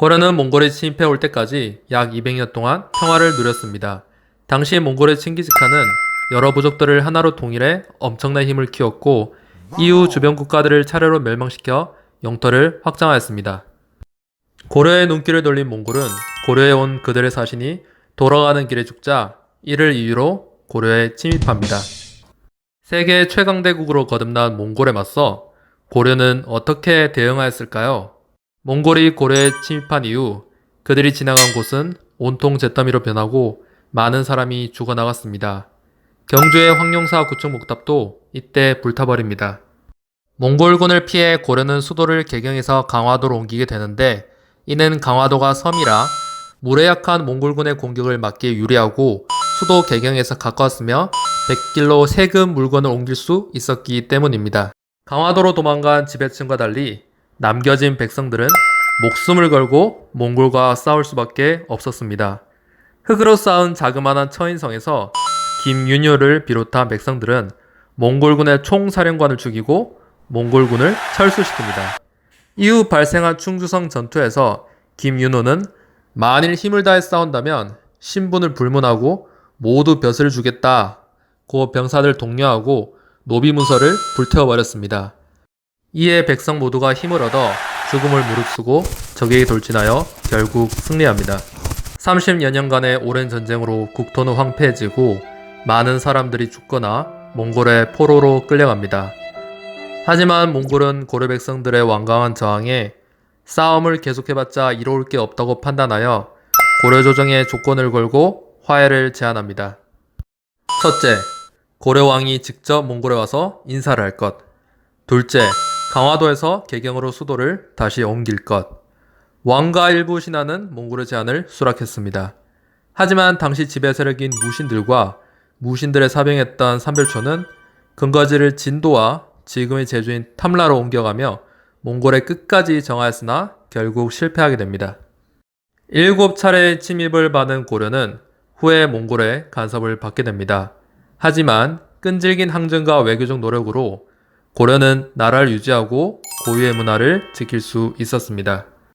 고려는 몽골에 침입해 올 때까지 약 200년 동안 평화를 누렸습니다. 당시 몽골의 칭기즈칸은 여러 부족들을 하나로 통일해 엄청난 힘을 키웠고 이후 주변 국가들을 차례로 멸망시켜 영토를 확장하였습니다. 고려의 눈길을 돌린 몽골은 고려에 온 그들의 사신이 돌아가는 길에 죽자 이를 이유로 고려에 침입합니다. 세계 최강대국으로 거듭난 몽골에 맞서 고려는 어떻게 대응하였을까요? 몽골이 고려에 침입한 이후 그들이 지나간 곳은 온통 잿더미로 변하고 많은 사람이 죽어나갔습니다. 경주의 황룡사 구축 목탑도 이때 불타버립니다. 몽골군을 피해 고려는 수도를 개경해서 강화도로 옮기게 되는데 이는 강화도가 섬이라 물에 약한 몽골군의 공격을 막기에 유리하고 수도 개경에서 가까웠으며 100길로 세금 물건을 옮길 수 있었기 때문입니다. 강화도로 도망간 지배층과 달리 남겨진 백성들은 목숨을 걸고 몽골과 싸울 수밖에 없었습니다. 흙으로 쌓은 자그마한 처인성에서 김윤효를 비롯한 백성들은 몽골군의 총사령관을 죽이고 몽골군을 철수시킵니다. 이후 발생한 충주성 전투에서 김윤호는 만일 힘을 다해 싸운다면 신분을 불문하고 모두 벼슬을 주겠다 고 병사들 독려하고 노비문서를 불태워버렸습니다. 이에 백성 모두가 힘을 얻어 죽음을 무릅쓰고 적에게 돌진하여 결국 승리합니다. 30여 년간의 오랜 전쟁으로 국토는 황폐해지고 많은 사람들이 죽거나 몽골의 포로로 끌려갑니다. 하지만 몽골은 고려 백성들의 완강한 저항에 싸움을 계속해봤자 이로울 게 없다고 판단하여 고려 조정에 조건을 걸고 화해를 제안합니다. 첫째, 고려 왕이 직접 몽골에 와서 인사를 할 것. 둘째, 강화도에서 개경으로 수도를 다시 옮길 것. 왕과 일부 신하는 몽골의 제안을 수락했습니다. 하지만 당시 지배 세력인 무신들과 무신들의 사병했던 삼별초는 근거지를 진도와 지금의 제주인 탐라로 옮겨가며 몽골의 끝까지 정하였으나 결국 실패하게 됩니다. 일곱 차례의 침입을 받은 고려는 후에 몽골의 간섭을 받게 됩니다. 하지만 끈질긴 항쟁과 외교적 노력으로 고려는 나라를 유지하고 고유의 문화를 지킬 수 있었습니다.